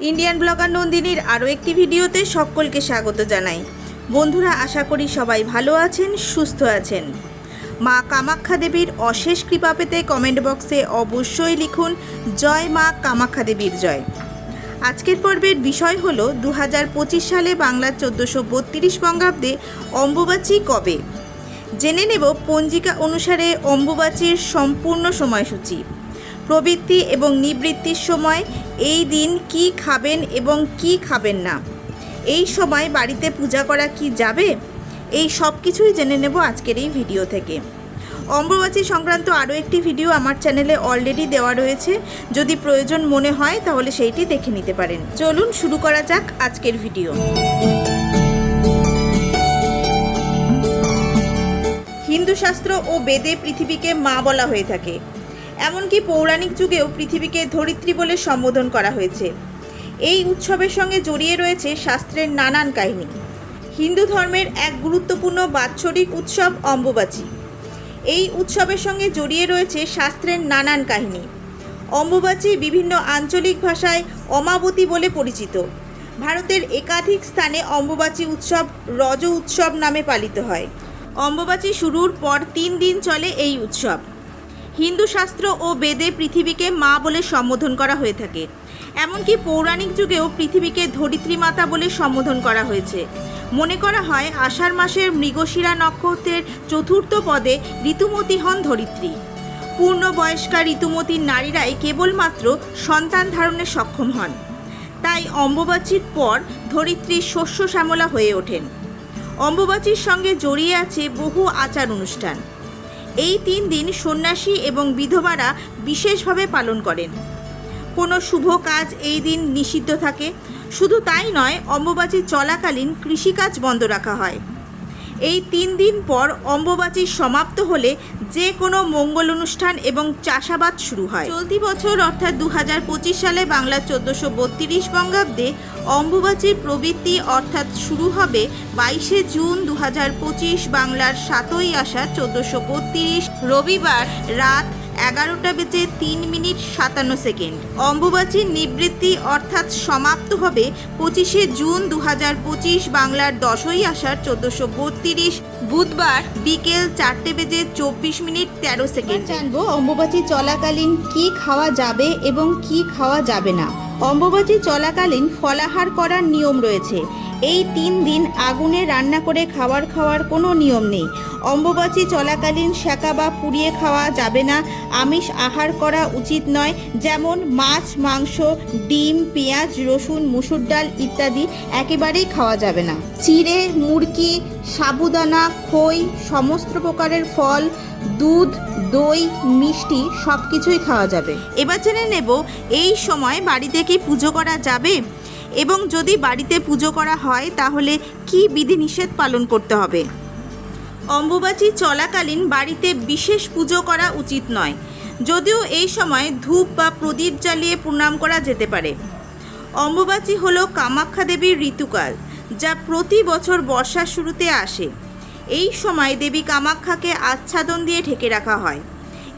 Indian blogger নন্দিনীর আরও একটি ভিডিওতে সকলকে স্বাগত জানাই। বন্ধুরা, আশা করি সবাই ভালো আছেন, সুস্থ আছেন। মা কামাখ্যা দেবীর অশেষ কৃপা পেতে কমেন্ট বক্সে অবশ্যই লিখুন, জয় মা কামাখ্যা দেবীর জয়। আজকের পর্বের বিষয় হল দু হাজার পঁচিশ সালে বাংলার চোদ্দোশো বত্রিশ বঙ্গাব্দে অম্বুবাচী কবে? জেনে নেব পঞ্জিকা অনুসারে অম্বুবাচীর সম্পূর্ণ সময়সূচি। প্রবৃত্তি এবং নিবৃত্তির সময় এই দিন কি খাবেন এবং কি খাবেন না? এই সময় বাড়িতে পূজা করা কি যাবে? এই সব কিছুই জেনে নেব আজকের এই ভিডিও থেকে। অম্বুবাচী সংক্রান্ত আরও একটি ভিডিও আমার চ্যানেলে অলরেডি দেওয়া রয়েছে। যদি প্রয়োজন মনে হয় তাহলে সেইটি দেখে নিতে পারেন। চলুন শুরু করা যাক আজকের ভিডিও। হিন্দু শাস্ত্র ও বেদে পৃথিবীকে মা বলা হয়ে থাকে। এমনকি পৌরাণিক যুগেও পৃথিবীকে ধরিত্রী বলে সম্বোধন করা হয়েছে। এই উৎসবের সঙ্গে জড়িয়ে রয়েছে শাস্ত্রের নানান কাহিনী। হিন্দু ধর্মের এক গুরুত্বপূর্ণ বাৎসরিক উৎসব অম্বুবাচী। এই উৎসবের সঙ্গে জড়িয়ে রয়েছে শাস্ত্রের নানান কাহিনী। অম্বুবাচী বিভিন্ন আঞ্চলিক ভাষায় অমাবতী বলে পরিচিত। ভারতের একাধিক স্থানে অম্বুবাচী উৎসব রজ উৎসব নামে পালিত হয়। অম্বুবাচী শুরুর পর তিন দিন চলে এই উৎসব। হিন্দু শাস্ত্র ও বেদে পৃথিবীকে মা বলে সম্বোধন করা হয়ে থাকে। এমনকি পৌরাণিক যুগেও পৃথিবীকে ধরিত্রী মাতা বলে সম্বোধন করা হয়েছে। মনে করা হয়, আষাঢ় মাসের মৃগশিরা নক্ষত্রের চতুর্থ পদে ঋতুমতী হন ধরিত্রী। পূর্ণবয়স্কা ঋতুমতীর নারীরাই কেবলমাত্র সন্তান ধারণে সক্ষম হন। তাই অম্বুবাচীর পর ধরিত্রী শস্য শ্যামলা হয়ে ওঠেন। অম্বুবাচীর সঙ্গে জড়িয়ে আছে বহু আচার অনুষ্ঠান। এই তিন দিন সন্ন্যাসী এবং বিধবারা বিশেষভাবে পালন করেন। কোনো শুভ কাজ এই দিন নিষিদ্ধ থাকে। শুধু তাই নয়, অম্বুবাচী চলাকালীন কৃষিকাজ বন্ধ রাখা হয়। এই তিন দিন পর অম্বুবাচী সমাপ্ত হলে যে কোনো মঙ্গল অনুষ্ঠান এবং চাষাবাদ শুরু হয়। চলতি বছর অর্থাৎ দু হাজার পঁচিশ সালে বাংলা চোদ্দশো বত্রিশ বঙ্গাব্দে অম্বুবাচীর প্রবৃত্তি অর্থাৎ শুরু হবে বাইশে জুন দু হাজার পঁচিশ বাংলার সাতই আসা চোদ্দোশো রবিবার রাত এগারোটা বেজে তিন মিনিট সাতান্ন সেকেন্ড। অম্বুবাচীর নিবৃত্তি অর্থাৎ সমাপ্ত হবে পঁচিশে জুন দু পঁচিশ বাংলার দশই আষাঢ় চোদ্দোশো বত্রিশ। বুধবার বিকেল চারটে বেজে চব্বিশ মিনিট তেরো সেকেন্ড। জানব অম্বুবাচী চলাকালীন কি খাওয়া যাবে এবং কি খাওয়া যাবে না। অম্বুবাচী চলাকালীন ফলাহার করার নিয়ম রয়েছে। এই তিন দিন আগুনে রান্না করে খাবার খাওয়ার কোনো নিয়ম নেই। অম্বুবাচী চলাকালীন সেকা বা পুড়িয়ে খাওয়া যাবে না। আমিষ আহার করা উচিত নয়, যেমন মাছ, মাংস, ডিম, পেঁয়াজ, রসুন, মুসুর ডাল ইত্যাদি একেবারেই খাওয়া যাবে না। চিড়ে মুরকি সাবুদানা, খই, সমস্ত প্রকারের ফল, দুধ, দই, মিষ্টি সব কিছুই খাওয়া যাবে। এবার জেনে নেব, এই সময় বাড়িতে কি পুজো করা যাবে? এবং যদি বাড়িতে পুজো করা হয়, তাহলে কি বিধিনিষেধ পালন করতে হবে? অম্বুবাচী চলাকালীন বাড়িতে বিশেষ পুজো করা উচিত নয়। যদিও এই সময় ধূপ বা প্রদীপ জ্বালিয়ে প্রণাম করা যেতে পারে। অম্বুবাচী হলো কামাখ্যা দেবীর ঋতুকাল, যা প্রতি বছর বর্ষার শুরুতে আসে। এই সময় দেবী কামাখ্যাকে আচ্ছাদন দিয়ে ঢেকে রাখা হয়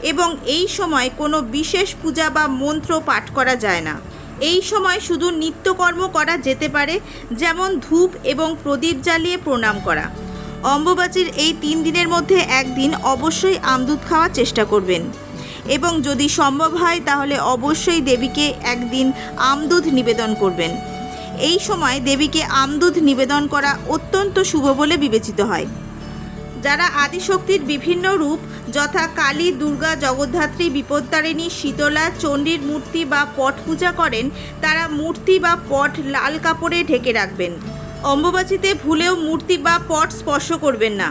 এবং এই সময় কোনো বিশেষ পূজা বা মন্ত্র পাঠ করা যায় না। এই সময় শুধু নিত্যকর্ম করা যেতে পারে, যেমন ধূপ এবং প্রদীপ জ্বালিয়ে প্রণাম করা। অম্বুবাচীর এই তিন দিনের মধ্যে একদিন অবশ্যই আমদুধ খাওয়ার চেষ্টা করবেন। এবং যদি সম্ভব হয়, তাহলে অবশ্যই দেবীকে একদিন আমদুধ নিবেদন করবেন। এই সময় দেবীকে আমদুধ নিবেদন করা অত্যন্ত শুভ বলে বিবেচিত হয়। যারা আদিশক্তির বিভিন্ন রূপ, যথা কালী, দুর্গা, জগদ্ধাত্রী বিপত্তারিণী শীতলা, চণ্ডীর মূর্তি বা পট পূজা করেন, তারা মূর্তি বা পট লাল কাপড়ে ঢেকে রাখবেন। অম্বুবাচীতে ভুলেও মূর্তি বা পট স্পর্শ করবেন না।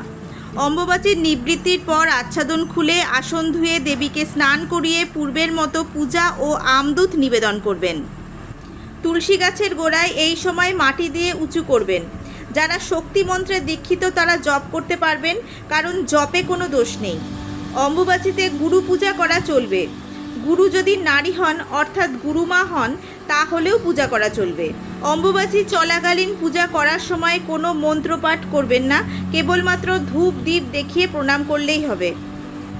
অম্বুবাচীর নিবৃত্তির পর আচ্ছাদন খুলে আসন ধুয়ে দেবীকে স্নান করিয়ে পূর্বের মতো পূজা ও আমদূত নিবেদন করবেন। তুলসী গাছের গোড়ায় এই সময় মাটি দিয়ে উঁচু করবেন। যারা শক্তি মন্ত্রে দীক্ষিত তারা জপ করতে পারবেন, কারণ জপে কোনো দোষ নেই। অম্বুবাচীতে গুরু পূজা করা চলবে। গুরু যদি নারী হন, অর্থাৎ গুরুমা হন, তাহলেও পূজা করা চলবে। অম্বুবাচী চলাকালীন পূজা করার সময় কোনো মন্ত্রপাঠ করবেন না, কেবলমাত্র ধূপ দ্বীপ দেখিয়ে প্রণাম করলেই হবে।